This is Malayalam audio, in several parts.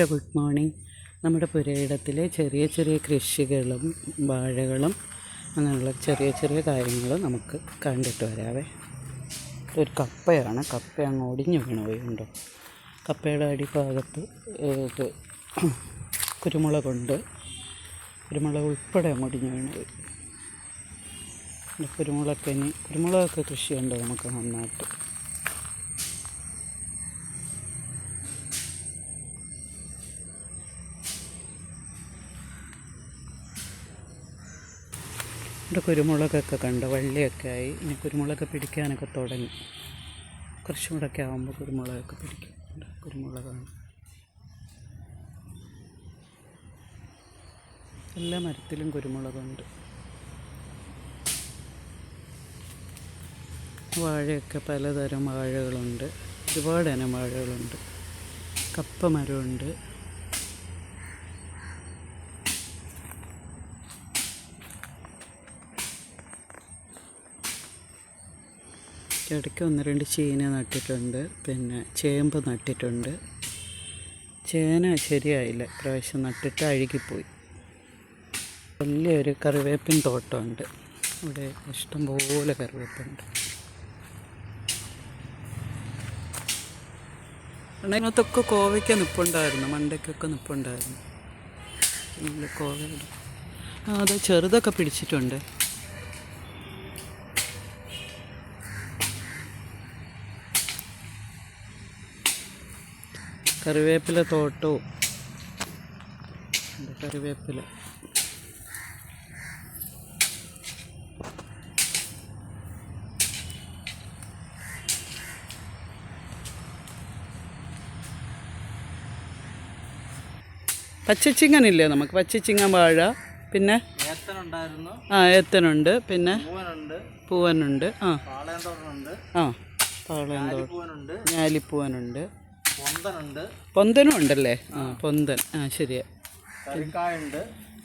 ഗുഡ് മോർണിംഗ് നമ്മുടെ പുരയിടത്തിലെ ചെറിയ ചെറിയ കൃഷികളും വാഴകളും അങ്ങനെയുള്ള ചെറിയ ചെറിയ കാര്യങ്ങൾ നമുക്ക് കണ്ടിട്ട് വരാവേ. ഒരു കപ്പയാണ്. കപ്പ അങ്ങ് ഒടിഞ്ഞു വീണ് പോയിണ്ടോ കപ്പയുടെ അടിഭാഗത്ത് ഇത് കുരുമുളകുണ്ട് കുരുമുളക് ഉൾപ്പെടെ അങ്ങ് ഒടിഞ്ഞു വീണ് പോയി. കുരുമുളക്കിനി കുരുമുളകൊക്കെ കൃഷിയുണ്ട് നമുക്ക് നന്നായിട്ട്? ഇവിടെ കുരുമുളകൊക്കെ കണ്ട്. വള്ളിയൊക്കെ ആയി. ഇനി കുരുമുളക് പിടിക്കാനൊക്കെ തുടങ്ങി. കുറച്ചും കൂടെ ഒക്കെ ആകുമ്പോൾ കുരുമുളകൊക്കെ പിടിക്കും. കുരുമുളകാണ്. എല്ലാ മരത്തിലും കുരുമുളകുണ്ട്. വാഴയൊക്കെ പലതരം വാഴകളുണ്ട്. ഒരുപാട് ഇനം വാഴകളുണ്ട്. കപ്പ മരമുണ്ട് ഇടയ്ക്ക് ഒന്ന് രണ്ട് ചീന നട്ടിട്ടുണ്ട്. പിന്നെ ചേമ്പ് നട്ടിട്ടുണ്ട്. ചേന ശരിയായില്ല. പ്രാവശ്യം നട്ടിട്ട് അഴുകിപ്പോയി. വലിയൊരു കറിവേപ്പിൻ തോട്ടമുണ്ട്. ഇവിടെ ഇഷ്ടംപോലെ കറിവേപ്പുണ്ട്. അതിനകത്തൊക്കെ കോവയ്ക്ക നിപ്പുണ്ടായിരുന്നു. മണ്ടയ്ക്കൊക്കെ നിപ്പുണ്ടായിരുന്നു. കോവയുടെ അതെ ചെറുതൊക്കെ പിടിച്ചിട്ടുണ്ട്. കറിവേപ്പില തോട്ടവും കറിവേപ്പില. പച്ചച്ചിങ്ങനില്ലേ നമുക്ക്? പച്ചച്ചിങ്ങൻ വാഴ. പിന്നെ? ആ ഏത്തനുണ്ട്. പിന്നെ? പൂവനുണ്ട്. ആ. ആ പാളയം തോട്ടം. ഞാലിപ്പൂവനുണ്ട്. പൊന്തനുണ്ട്. പൊന്തനും ഉണ്ടല്ലേ? ആ പൊന്തൻ. ആ ശരിയാ. കറിക്കായുണ്ട്.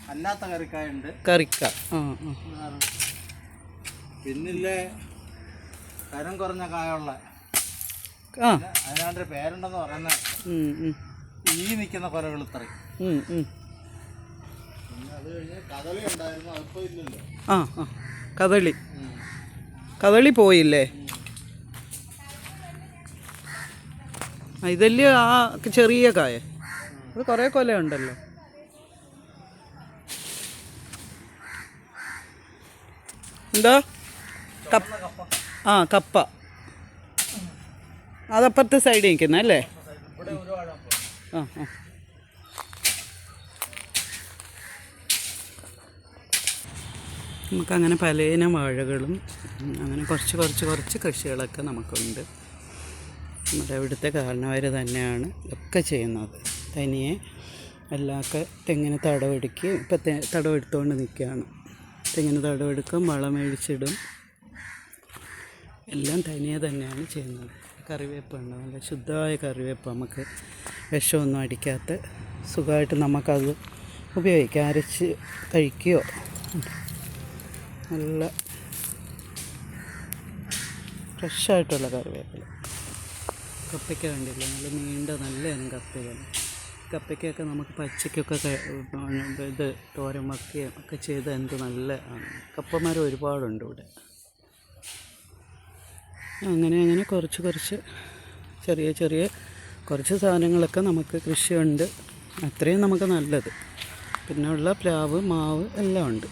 അല്ലാത്ത കറിക്കായുണ്ട്. കറിക്ക. ആ ആ. പിന്നില്ലേ കരം കുറഞ്ഞ കായുള്ള. ആ. അതിനാണ്ട് പേരുണ്ടെന്ന് പറയുന്നത് ഈ നിൽക്കുന്ന കൊലകൾ ഇത്രയും. അത് കഴിഞ്ഞ് കഥളി ഉണ്ടായിരുന്നു അതിപ്പോൾ ഇല്ലല്ലോ. ആ ആ. കഥളി കഥളി പോയില്ലേ? ഇതല്ലേ ആ ചെറിയ കായ. അത് കുറേ കൊല ഉണ്ടല്ലോ. എന്താ? കപ്പ ആ കപ്പ. അതപ്പുറത്തെ സൈഡ് നിൽക്കുന്ന അല്ലേ? നമുക്കങ്ങനെ പലയിനം വാഴകളും അങ്ങനെ കുറച്ച് കുറച്ച് കുറച്ച് കൃഷികളൊക്കെ നമുക്കുണ്ട്. നമ്മുടെ ഇവിടുത്തെ കാരണവർ തന്നെയാണ് ഒക്കെ ചെയ്യുന്നത്. തനിയെ എല്ലാമൊക്കെ തെങ്ങിന് തടവെടുക്കുകയും ഇപ്പം തെ തടവെടുത്തുകൊണ്ട് നിൽക്കുകയാണ്. തെങ്ങിന് തടവെടുക്കും വളം മേടിച്ചിടും എല്ലാം തനിയെ തന്നെയാണ് ചെയ്യുന്നത്. കറിവേപ്പുണ്ട് നല്ല ശുദ്ധമായ കറിവേപ്പ് നമുക്ക് വിഷമൊന്നും അടിക്കാത്ത സുഖമായിട്ട് നമുക്കത് ഉപയോഗിക്കാം. അരച്ച് കഴിക്കുകയോ നല്ല ഫ്രഷായിട്ടുള്ള കറിവേപ്പില. കപ്പയ്ക്ക കണ്ടില്ല? നല്ല നീണ്ട നല്ല ഇനം കപ്പയാണ്. കപ്പയ്ക്കൊക്കെ നമുക്ക് പച്ചയ്ക്കൊക്കെ ഇത് തോരൻ വയ്ക്കുകയും ഒക്കെ ചെയ്ത് എന്ത് നല്ല കപ്പമരം ഒരുപാടുണ്ട് ഇവിടെ. അങ്ങനെ അങ്ങനെ കുറച്ച് കുറച്ച് ചെറിയ ചെറിയ കുറച്ച് സാധനങ്ങളൊക്കെ നമുക്ക് കൃഷിയുണ്ട്. അത്രയും നമുക്ക് നല്ലത്. പിന്നെ ഉള്ള പ്ലാവ് മാവ് എല്ലാം ഉണ്ട്.